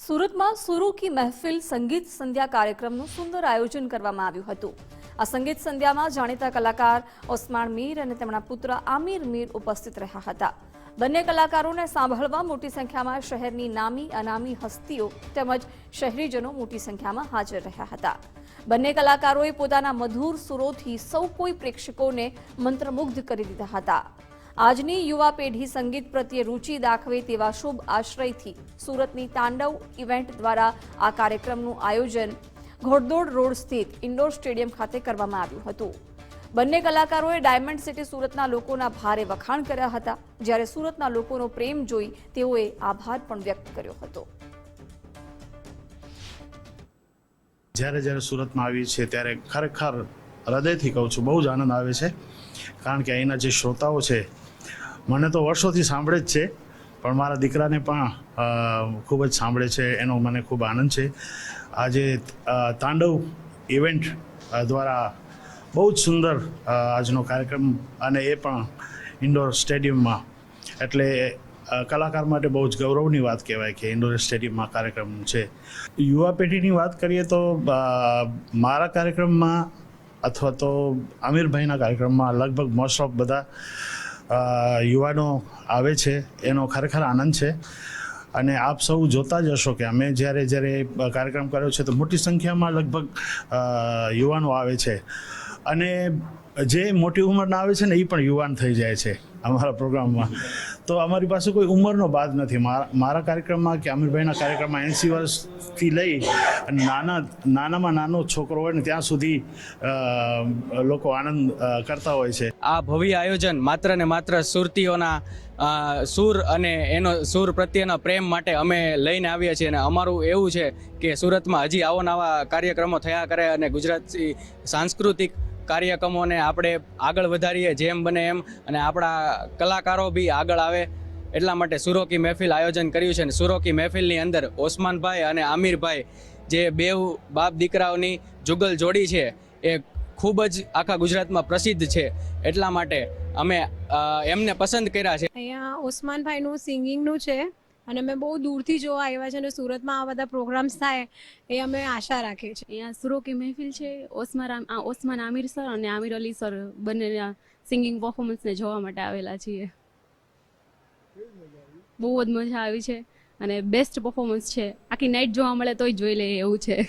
સુરતમાં સુરુ કી મહેફિલ સંગીત સંધ્યા કાર્યક્રમનું સુંદર આયોજન કરવામાં આવ્યું હતું. આ સંગીત સંધ્યામાં જાણીતા કલાકાર ઓસ્માન મીર અને તેમના પુત્ર આમિર મીર ઉપસ્થિત રહ્યા હતા. બંને કલાકારોને સાંભળવા મોટી સંખ્યામાં શહેરની નામી અનામી હસ્તીઓ તેમજ શહેરીજનો મોટી સંખ્યામાં હાજર રહ્યા હતા. બંને કલાકારોએ પોતાના મધુર સુરોથી સૌ કોઈ પ્રેક્ષકોને મંત્રમુગ્ધ કરી દીધા હતા. આજની યુવા પેઢી સંગીત પ્રત્યે રુચિ દાખવે તેવા શુભ આશ્રયથી સુરતની તાંડવ ઇવેન્ટ દ્વારા આ કાર્યક્રમનું આયોજન ઘોડદોડ રોડ સ્થિત ઇન્ડોર સ્ટેડિયમ ખાતે કરવામાં આવ્યું હતું. બંને કલાકારોએ ડાયમંડ સિટી સુરતના લોકોના ભારે વખાણ કર્યા હતા. જ્યારે સુરતના લોકોનો પ્રેમ જોઈ તેઓએ આભાર પણ વ્યક્ત કર્યો હતો. જ્યારે જ્યારે સુરતમાં આવી છે, ત્યારે ખરેખર હૃદયથી કહું છું, બહુ જ આનંદ આવે છે. કારણ કે અહીંના જે શ્રોતાઓ છે, મને તો વર્ષોથી સાંભળે જ છે, પણ મારા દીકરાને પણ ખૂબ જ સાંભળે છે, એનો મને ખૂબ આનંદ છે. આજે તાંડવ ઇવેન્ટ દ્વારા બહુ જ સુંદર આજનો કાર્યક્રમ અને એ પણ ઇન્ડોર સ્ટેડિયમમાં. એટલે કલાકાર માટે બહુ જ ગૌરવની વાત કહેવાય કે ઇન્ડોર સ્ટેડિયમમાં કાર્યક્રમ છે. યુવા પેઢીની વાત કરીએ તો મારા કાર્યક્રમમાં અથવા તો આમિરભાઈના કાર્યક્રમમાં લગભગ મોસ્ટ ઓફ બધા યુવાનો આવે છે. એનો ખરેખર આનંદ છે. અને આપ સૌ જોતા જ હશો કે અમે જ્યારે જ્યારે કાર્યક્રમ કર્યો છે તો મોટી સંખ્યામાં લગભગ યુવાનો આવે છે. અને જે મોટી ઉંમરના આવે છે ને, એ પણ યુવાન થઈ જાય છે. અમારા પ્રોગ્રામમાં. તો અમારી પાસે કોઈ ઉંમરનો બાદ નથી. મારા મારા કાર્યક્રમમાં કે અમીરભાઈના કાર્યક્રમમાં એંસી વર્ષથી લઈ અને નાના, નાનામાં નાનો છોકરો હોય ને ત્યાં સુધી લોકો આનંદ કરતા હોય છે. આ ભવ્ય આયોજન માત્ર ને માત્ર સુરતીઓના સૂર અને એનો સૂર પ્રત્યેના પ્રેમ માટે અમે લઈને આવીએ છીએ અને અમારું એવું છે કે સુરતમાં હજી આવો નવા કાર્યક્રમો થયા કરે અને ગુજરાતી સાંસ્કૃતિક કાર્યક્રમોને આપણે આગળ વધારીએ, જેમ બને એમ. અને આપણા કલાકારો બી આગળ આવે. એટલા માટે સુરોકી મહેફિલ આયોજન કર્યું છે અને સુરોકી મહેફિલની અંદર ઓસમાનભાઈ અને આમિરભાઈ, જે બેવ બાપ દીકરાઓની જુગલ જોડી છે, એ ખૂબ જ આખા ગુજરાતમાં પ્રસિદ્ધ છે. એટલા માટે અમે એમને પસંદ કર્યા છે. અહીંયા ઓસમાનભાઈનું સિંગિંગનું છે. અને અમે બહુ દૂરથી જોવા આવ્યા છે અને સુરતમાં આ બધા પ્રોગ્રામ્સ થાય એ અમે આશા રાખીએ છીએ. અહીંયા સુરોકી મહેફિલ છે? ઓસમાન ઓસમાન આમિર સર અને આમિર અલી સર બંનેના સિંગિંગ પર્ફોમન્સને જોવા માટે આવેલા છીએ. બહુ જ મજા આવી છે અને બેસ્ટ પર્ફોમન્સ છે. આખી નાઇટ જોવા મળે તોય જોઈ લે એવું છે.